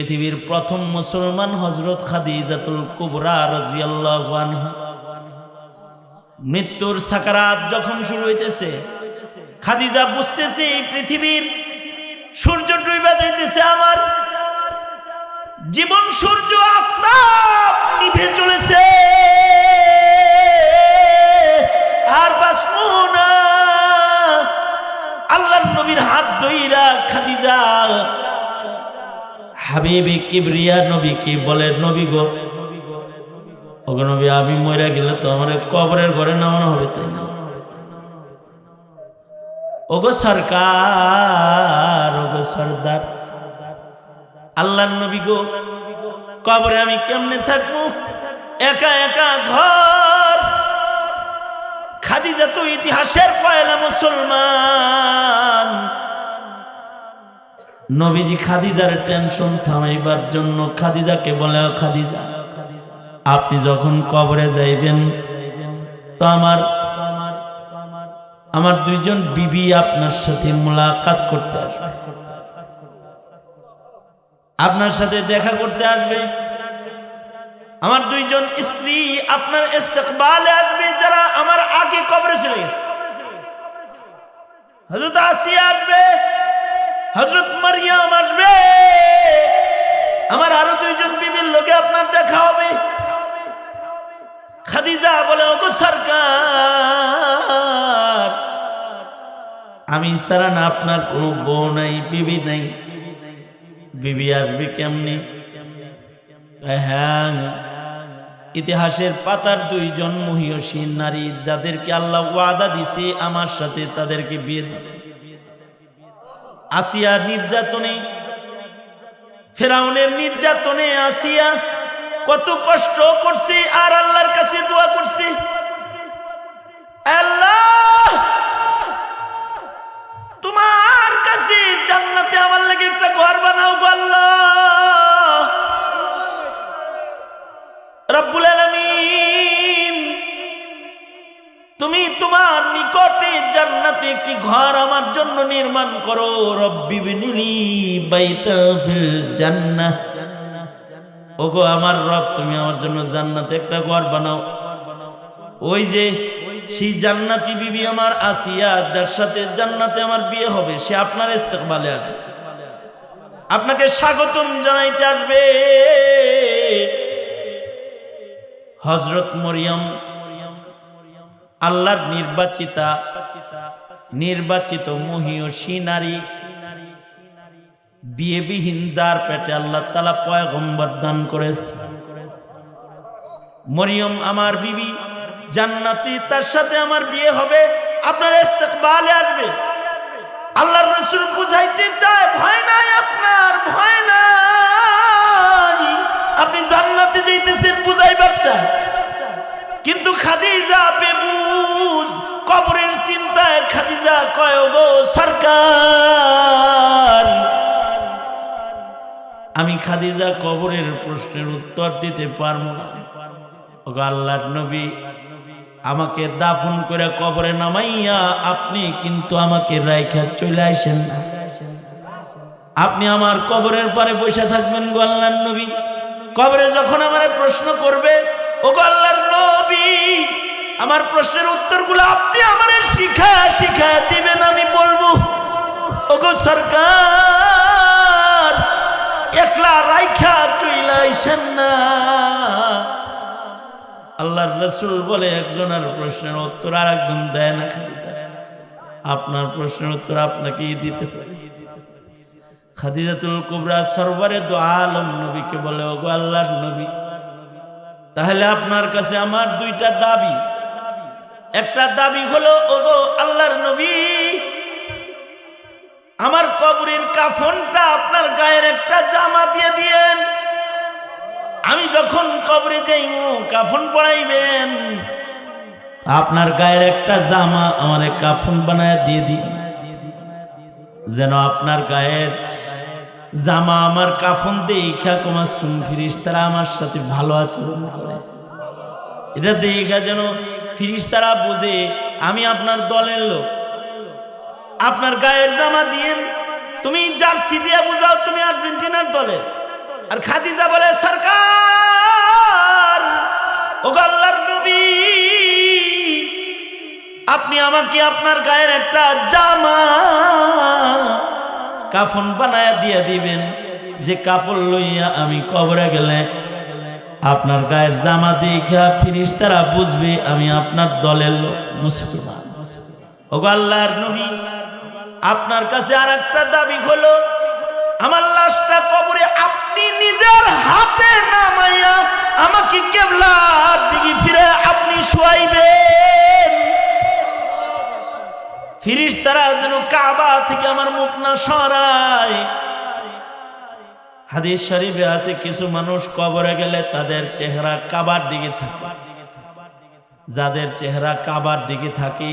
পৃথিবীর প্রথম মুসলমান হজরত খাদিজাতুল কুবরা রাজিয়াল্লাহু আনহা। মৃত্যুর সাকারাত যখন শুরু হইতেছে, খাদিজা বুঝতেছে এই পৃথিবীর সূর্য ডুইবা যাইতেছে আমার। জীবন সূর্য আফতাব হাবিবি কিবরিয়া নবী কি বলে, নবী গো, ওগো নবী, আমি মরে গেলে তো আমার কবরের ঘরে নামানো হবে, তাই না? ওগো সরকার, ওগো সর্দার আল্লাহ নবী গো, কবরে আমি কেমনে থাকব? একা একা ঘর। খাদিজা তো ইতিহাসের পয়লা মুসলমান। নবীজি খাদিজার টেনশন থামাইবার জন্য খাদিজাকে বলে খাদিজা, আপনি যখন কবরে যাইবেন, তো আমার আমার দুইজন বিবি আপনার সাথে মোলাকাত করতে আসবে। আপনার সাথে দেখা করতে আসবে। আমার দুইজন স্ত্রী আপনার ইস্তেকবালে আসবে, যারা আমার আগে কবরে চলে গেছে। আসিয়া আসবে হজরত মারিয়াম আসবে। আমার আরও দুইজন বিবির লোকে আপনার দেখা হবে। খাদিজা বলে, ওগো সরকার, আমি সারা না আপনার কোনো বউ নাই, বিবি নাই। বিবি আসবে কেমনি? হ্যাঁ ইতিহাসের পাতার দুইজন মহিয়সী নারী, যাদেরকে আল্লাহ ওয়াদা দিছে, আমার সাথে তাদেরকে বিয়ে দিবে আসিয়া নির্যাতনে, ফেরাউনের নির্যাতনে আসিয়া কত কষ্ট করছি আর আল্লাহর কাছে দোয়া করছি। তোমার কাছে জান্নাতে আমার লাগে একটা ঘর বানাও আল্লাহ। তোমার নিকটে জান্নাতে একটি ঘর আমার জন্য নির্মাণ করো। রব্বি বিনিলি বাইতা ওগো, আমার রব, তুমি আমার জন্য জান্নাতে একটা ঘর বানাও। ওই যে, সেই জান্নাতি বিবি আমার আসিয়া, যার সাথে জান্নাতে আমার বিয়ে হবে, সে আপনার ইস্তেকবালে আসবে। আপনাকে স্বাগতম জানাইতে আসবে। হজরত মরিয়ম আল্লাহর নির্বাচিতা, নির্বাচিত মহিয়সী নারী। বিয়েবিহীন যার পেটে আল্লাহ তালা পয়গম্বর দান করেছে। মরিয়ম আমার বিবি, জান্নাতি, তার সাথে আমার বিয়ে হবে, আপনার ইস্তেকবালে আসবে। আল্লাহর রসুল বুঝাইতে চায়, ভয় নাই আপনার, ভয় নাই। আপনি জান্নাতে যাইতেছেন, বুঝাইবার চায়। কিন্তু খাদিজা বেবুজ, কবরের চিন্তায় খাদিজা কয় গো সরকার। আমি খাদিজা কবরের প্রশ্নের উত্তর দিতে পারব না। ওগো আল্লাহর নবী, আমাকে দাফন করে কবরে নামাইয়া আপনি কিন্তু আমাকে রাইখা চলে আসেন না। আপনি আমার কবরের পারে বসে থাকবেন গো আল্লাহর নবী। কবরে যখন আমার প্রশ্ন করবে আল্লাহর নবী, আমার প্রশ্নের উত্তরগুলো আপনি আমার শিখা শিখা দিবেন, আমি বলব ও গো সরকার, একলা রাইখা চইলা আইসেন না। আল্লাহর রসুল বলে একজনের প্রশ্নের উত্তর আর একজন দেয় না আপনার প্রশ্নের উত্তর আপনাকেই দিতে পারে খাদিজাতুল কুবরা সরবরে দো আলম নবীকে বলে, ওগো আল্লাহর নবী তাহলে আপনার কাছে আমার দুইটা দাবি। একটা দাবি হলো, ওগো আল্লাহর নবী, আমার কবরের কাফনটা আপনার গায়ের একটা জামা দিয়ে দিয়েন। আমি যখন কবরে যাইব কাফন পড়াইবেন আপনার গায়ের একটা জামা আমার কাফন বানায় দিয়ে দিন। যেন আপনার গায়ের জামা আমার কাফন দেখা কমাস কোন ফিরিস তারা আমার সাথে ভালো আচরণ করে। এটা দেখা যেন ফিরিস তারা বুঝে, আমি আপনার দলের লোক। আপনার গায়ের জামা দিয়েন, তুমি জার্সি দিয়ে বুঝাও তুমি আর্জেন্টিনার দলের আর খাদিজা বলে, সরকার ও আল্লাহর নবী, আপনি আমাকে আপনার গায়ের একটা জামা কাফন বানায় দিয়ে দিবেন। যে কাপড় লইয়া আমি কবরে গেলে আপনার গায়ের জামা দেখা ফিরিস তারা বুঝবে আমি আপনার দলের লোক, মুসলমান। ও আল্লাহর নবী, আপনার কাছে আর একটা দাবি হলো, আমার লাশটা কবরে আপনি নিজের হাতে নামাইয়া আমাকে কেবলার দিকে ফিরে আপনি শোয়াইবেন। ফিরিস তারা যেন কাবা থেকে আমার মুখ না সরায়। হাদিস শরীফে আছে, কিছু মানুষ কবরে গেলে তাদের চেহারা কাবার দিকে থাকে। যাদের চেহারা কাবার দিকে থাকে,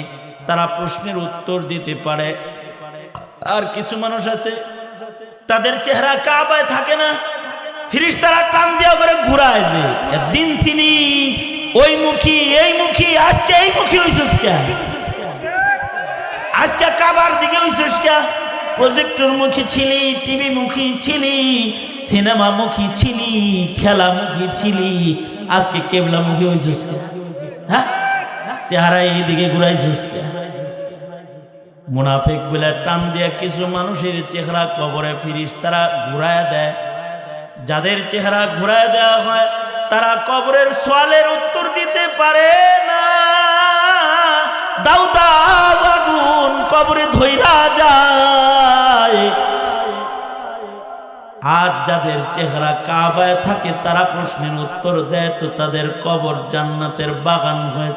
তারা প্রশ্নের উত্তর দিতে পারে। আর কিছু মানুষ আছে, তাদের চেহারা কাবায় থাকে না। ফিরিস তারা টান দেওয়া করে ঘুরায় যে দিন চিনি ওই মুখী, এই মুখী, আজকে এই মুখী হইছিস কে আজকে কাবার দিকে হইছিস প্রজেক্টর মুখী ছিলি টিভি মুখী ছিলি সিনেমা মুখী ছিলি, খেলা মুখী ছিলি, আজকে কেবলা মুখী কে? হ্যাঁ? চেহারা এইদিকে ঘুরাইছিস কে? মুনাফিক বলে টান দিয়ে কিছু মানুষের চেহারা কবরে ফিরিস তারা ঘুরায় দেয়। যাদের চেহারা ঘুরায় দেওয়া হয়, তারা কবরের সোয়ালের উত্তর দিতে পারে না। দাউ কবরে ধৈরা যায়। আর যাদের চেহারা কাবায় থাকে, তারা প্রশ্নের উত্তর দেয়, তো তাদের কবর জান্নাতের বাগান হয়।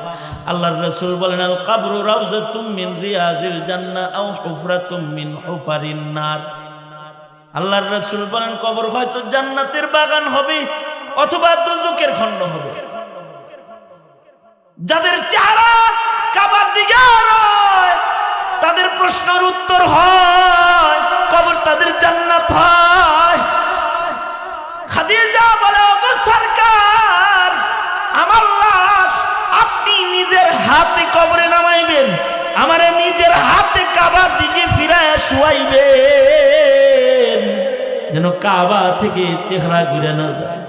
আল্লাহর রসুল বলেন, আল কাবরু রাউজাতুম মিন রিয়াজিল জান্নাহ আও হুফরাতুম মিন হুফারিন নার। আল্লাহর রসুল বলেন, কবর হয়তো জান্নাতের বাগান হবে, অথবা দুজকের খণ্ড হবে। যাদের চেহারা কাবার দিকে তাদের প্রশ্নের উত্তর হয়, কবর তাদের জান্নাত সরকার, আমার লাশ আপনি নিজের হাতে কবরে নামাইবেন নিজের হাতে কাবার দিকে ফিরায় শুয়াইবেন। যেন কাবা থেকে চেহারা ঘুরে না যায়।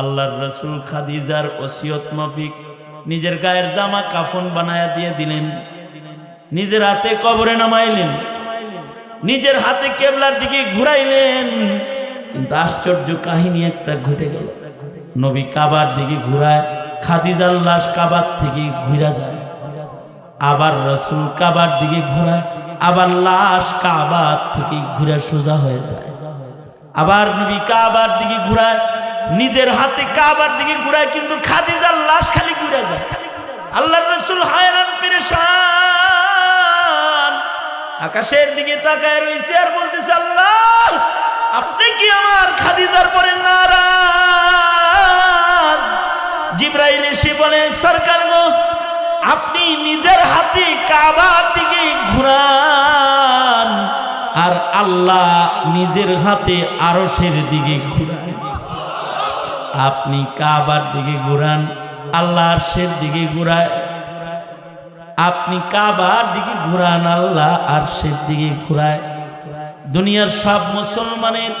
আল্লাহর রসুল খাদিজার ওসিয়ত মাফিক নিজের গায়ের জামা কাফন বানায়া দিয়ে দিলেন। নিজের হাতে কবরে নামাইলেন। নিজের হাতে কেবলার দিকে ঘুরাইলেন। কিন্তু আশ্চর্য কাহিনী একটা ঘটে গেল। নবী কাবার দিকে ঘুরায়, খাদিজার লাশ কাবার থেকে ঘুরা যায়। আবার রসুল কাবার দিকে ঘোরায়, আবার লাশ কাবার থেকে ঘুরে সোজা হয়ে যায়। আবার নবী কাবার দিকে ঘুরায়, নিজের হাতে কাবার দিকে ঘুরায়, কিন্তু খাদিজার লাশ খালি ঘুরে যায়। আল্লাহর রসুল হায়রান, পেরেশান। আকাশের দিকে তাকায় রয়েছে আর বলতেছে, আল্লাহ, আপনি কি আমার খাদিজার পরে নারাজ? জিব্রাইল এসে বলে, সরকার গো, আপনি নিজের হাতে কাবার দিকে ঘুরান আর আল্লাহ নিজের হাতে আরশের দিকে ঘুরান আপনি কাবার দিকে ঘুরান, আল্লাহ আরশের দিকে ঘুরায়। আপনি কাবার দিকে ঘুরান আল্লাহ, আরশের দিকে ঘুরায়। দুনিয়ার সব মুসলমানের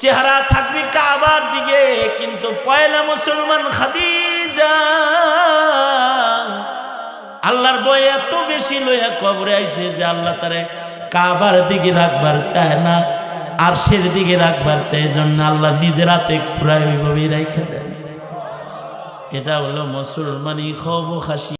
চেহারা থাকবে কাবার দিকে, কিন্তু পয়লা মুসলমান খাদিজা, আল্লাহর বই এত বেশি লইয়া কবরে আইছে যে আল্লাহ তারে কাবার দিকে রাখবার চায় না আর সের দিকে রাখবার চায় জন্য আল্লাহ নিজের হাতে ঘুরায় ওইভাবেই রেখে দেন। এটা হলো মুসলমানি খব খাসি।